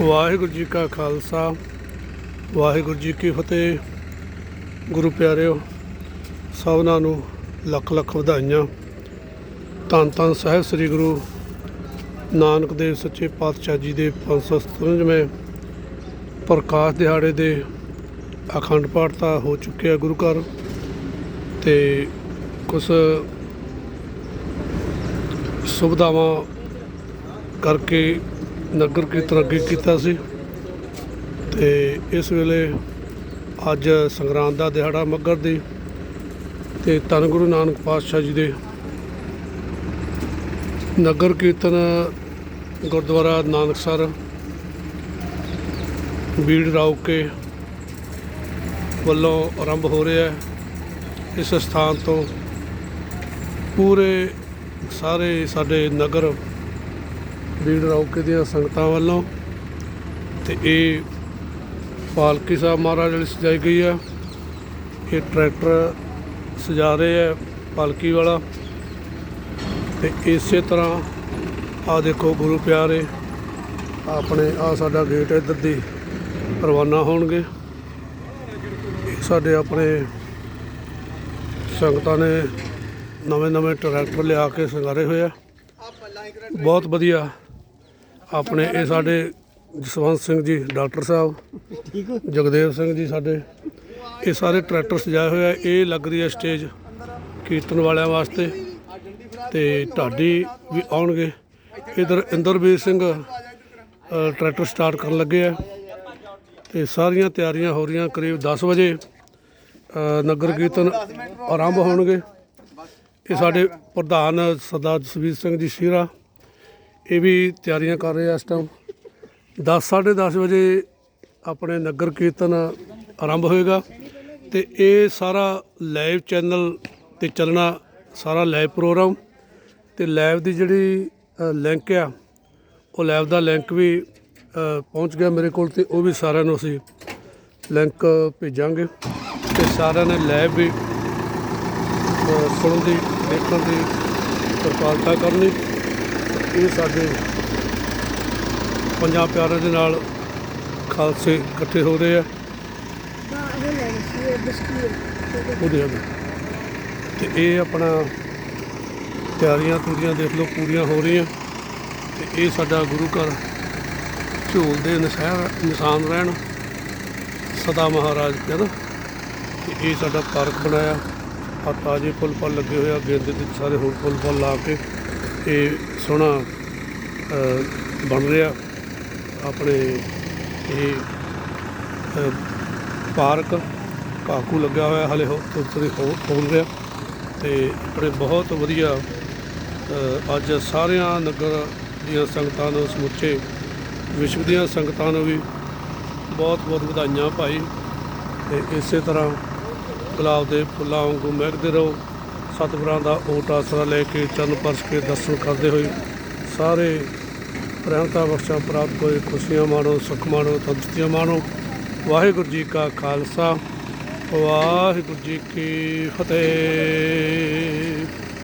ਵਾਹਿਗੁਰੂ ਜੀ ਕਾ ਖਾਲਸਾ, ਵਾਹਿਗੁਰੂ ਜੀ ਕੀ ਫਤਿਹ। ਗੁਰੂ ਪਿਆਰਿਓ, ਸਭਨਾਂ ਨੂੰ ਲੱਖ ਲੱਖ ਵਧਾਈਆਂ। ਧੰਨ ਧੰਨ ਸਾਹਿਬ ਸ੍ਰੀ ਗੁਰੂ ਨਾਨਕ ਦੇਵ ਸੱਚੇ ਪਾਤਸ਼ਾਹ ਜੀ ਦੇ 557ਵੇਂ ਪ੍ਰਕਾਸ਼ ਦਿਹਾੜੇ ਦੇ ਅਖੰਡ ਪਾਠ ਤਾਂ ਹੋ ਚੁੱਕਿਆ ਗੁਰੂ ਘਰ ਤੇ ਕੁਝ ਸੁਵਿਧਾਵਾਂ ਕਰਕੇ ਨਗਰ ਕੀਰਤਨ ਅੱਗੇ ਕੀਤਾ ਸੀ। ਤੇ ਇਸ ਵੇਲੇ ਅੱਜ ਸੰਗਰਾਂਦ ਦਾ ਦਿਹਾੜਾ ਮੱਗਰ ਦੀ ਤੇ ਧੰਨ ਗੁਰੂ ਨਾਨਕ ਪਾਤਸ਼ਾਹ ਜੀ ਦੇ ਨਗਰ ਕੀਰਤਨ ਗੁਰਦੁਆਰਾ ਨਾਨਕਸਰ ਬੀੜ ਰੌਕੇ ਵੱਲੋਂ ਆਰੰਭ ਹੋ ਰਿਹਾ ਹੈ। ਇਸ ਸਥਾਨ ਤੋਂ ਪੂਰੇ ਸਾਰੇ ਸਾਡੇ ਨਗਰ ਬੀੜ ਰੌਕੇ ਦੀਆਂ ਸੰਗਤਾਂ ਵੱਲੋਂ ਤੇ ਇਹ ਪਾਲਕੀ ਸਾਹਿਬ ਮਹਾਰਾਜ ਵਾਲੀ ਸਜਾਈ ਗਈ ਆ। ਇਹ ਟਰੈਕਟਰ ਸਜਾ ਰਹੇ ਆ ਪਾਲਕੀ ਵਾਲਾ। ਤੇ ਇਸੇ ਤਰ੍ਹਾਂ ਆ ਦੇਖੋ ਗੁਰੂ ਪਿਆਰੇ, ਆਪਣੇ ਆ ਸਾਡਾ ਗੇਟ ਇੱਧਰ ਦੀ ਰਵਾਨਾ ਹੋਣਗੇ। ਇਹ ਸਾਡੇ ਆਪਣੇ ਸੰਗਤਾਂ ਨੇ ਨਵੇਂ ਨਵੇਂ ਟਰੈਕਟਰ ਲਿਆ ਕੇ ਸੰਗਾਰੇ ਹੋਏ ਆ। ਬਹੁਤ ਵਧੀਆ ਆਪਣੇ ਇਹ ਸਾਡੇ ਜਸਵੰਤ ਸਿੰਘ ਜੀ ਡਾਕਟਰ ਸਾਹਿਬ ਜਗਦੇਵ ਸਿੰਘ ਜੀ ਸਾਡੇ। ਇਹ ਸਾਰੇ ਟਰੈਕਟਰ ਸਜਾਏ ਹੋਏ ਆ। ਇਹ ਲੱਗ ਰਹੀ ਹੈ ਸਟੇਜ ਕੀਰਤਨ ਵਾਲਿਆਂ ਵਾਸਤੇ ਤੇ ਢਾਡੀ ਵੀ ਆਉਣਗੇ। ਇਧਰ ਇੰਦਰਵੀਰ ਸਿੰਘ ਟਰੈਕਟਰ ਸਟਾਰਟ ਕਰਨ ਲੱਗੇ ਆ ਤੇ ਸਾਰੀਆਂ ਤਿਆਰੀਆਂ ਹੋ ਰਹੀਆਂ ਕਰੀਬ 10 ਵਜੇ। ਨਗਰ ਕੀਰਤਨ ਆਰੰਭ ਹੋਣਗੇ। ਇਹ ਸਾਡੇ ਪ੍ਰਧਾਨ ਸਰਦਾਰ ਜਸਵੀਰ ਸਿੰਘ ਜੀ ਸ਼ੀਰਾ ਇਹ ਵੀ ਤਿਆਰੀਆਂ ਕਰ ਰਹੇ ਆ ਇਸ ਟਾਈਮ 10 10:30 ਵਜੇ ਆਪਣੇ ਨਗਰ ਕੀਰਤਨ ਆਰੰਭ ਹੋਏਗਾ ਤੇ ਇਹ ਸਾਰਾ ਲਾਈਵ ਚੈਨਲ ਤੇ ਚੱਲਣਾ, ਸਾਰਾ ਲਾਈਵ ਪ੍ਰੋਗਰਾਮ ਤੇ ਲਾਈਵ ਦੀ ਜਿਹੜੀ ਲਿੰਕ ਆ, ਉਹ ਲਾਈਵ ਦਾ ਲਿੰਕ ਵੀ ਪਹੁੰਚ ਗਿਆ ਮੇਰੇ ਕੋਲ ਤੇ ਉਹ ਵੀ ਸਾਰਿਆਂ ਨੂੰ ਅਸੀਂ ਲਿੰਕ ਭੇਜਾਂਗੇ ਤੇ ਸਾਰਿਆਂ ਨੇ ਲਾਈਵ ਵੀ ਸੁਣਨ ਦੀ, ਦੇਖਣ ਦੀ ਕਿਰਪਾਲਤਾ ਕਰਨੀ। ਇਹ ਸਾਡੇ ਪੰਜਾਬ ਪਿਆਰਿਆਂ ਦੇ ਨਾਲ ਖਾਲਸੇ ਇਕੱਠੇ ਹੋ ਰਹੇ ਆ। ਉਹਦੇ ਅੱਗੇ। ਤੇ ਇਹ ਆਪਣਾ ਤਿਆਰੀਆਂ ਤੁਰੀਆਂ ਦੇਖ ਲਓ, ਪੂਰੀਆਂ ਹੋ ਰਹੀਆਂ। ਤੇ ਇਹ ਸਾਡਾ ਗੁਰੂ ਘਰ ਝੋਲ ਦੇ ਨਿਸ਼ਾਨ ਨਿਸ਼ਾਨ ਰਹਿਣ ਸਦਾ ਮਹਾਰਾਜ ਕਹਿੰਦਾ ਤੇ ਇਹ ਸਾਡਾ ਪਾਰਕ ਬਣਾਇਆ। ਆ ਤਾਜ਼ੇ ਫੁੱਲ ਫਲ ਲੱਗੇ ਹੋਏ ਆ, ਗੇਂਦੇ ਦੇ ਸਾਰੇ ਹੋਰ ਫੁੱਲ ਫਲ ਲਾ ਕੇ। ਇਹ ਸੋਹਣਾ ਬਣ ਰਿਹਾ। ਆਪਣੇ ਇਹ ਪਾਰਕ ਕਾਕੂ ਲੱਗਿਆ ਹੋਇਆ ਹਲੇ ਹੋ ਥੋੜੀ ਖੋਲ ਰਿਹਾ। ਤੇ ਆਪਣੇ ਬਹੁਤ ਵਧੀਆ ਅੱਜ ਸਾਰਿਆਂ ਨਗਰ ਦੀਆਂ ਸੰਗਤਾਂ ਨੂੰ ਸਮੁੱਚੇ ਵਿਸ਼ਵ ਦੀਆਂ ਸੰਗਤਾਂ ਨੂੰ ਵੀ ਬਹੁਤ ਬਹੁਤ ਵਧਾਈਆਂ ਭਾਈ। ਤੇ ਇਸੇ ਤਰ੍ਹਾਂ ਗੁਲਾਬ ਦੇ ਫੁੱਲਾਂ ਵਾਂਗੂ ਮਹਿਕਦੇ ਰਹੋ। ਸਤਿਗੁਰਾਂ ਦਾ ਓਟ ਆਸਰਾ ਲੈ ਕੇ ਚਰਨ ਪਰਸ ਕੇ ਦਰਸ਼ਨ ਕਰਦੇ ਹੋਏ ਸਾਰੇ ਰਹਿਮਤਾਂ ਬਖਸ਼ਾਂ ਪ੍ਰਾਪਤ ਹੋਏ, ਖੁਸ਼ੀਆਂ ਮਾਣੋ, ਸੁਖ ਮਾਣੋ, ਤੰਦਰੁਸਤੀਆਂ ਮਾਣੋ। ਵਾਹਿਗੁਰੂ ਜੀ ਕਾ ਖਾਲਸਾ, ਵਾਹਿਗੁਰੂ ਜੀ ਕੀ ਫਤਿਹ।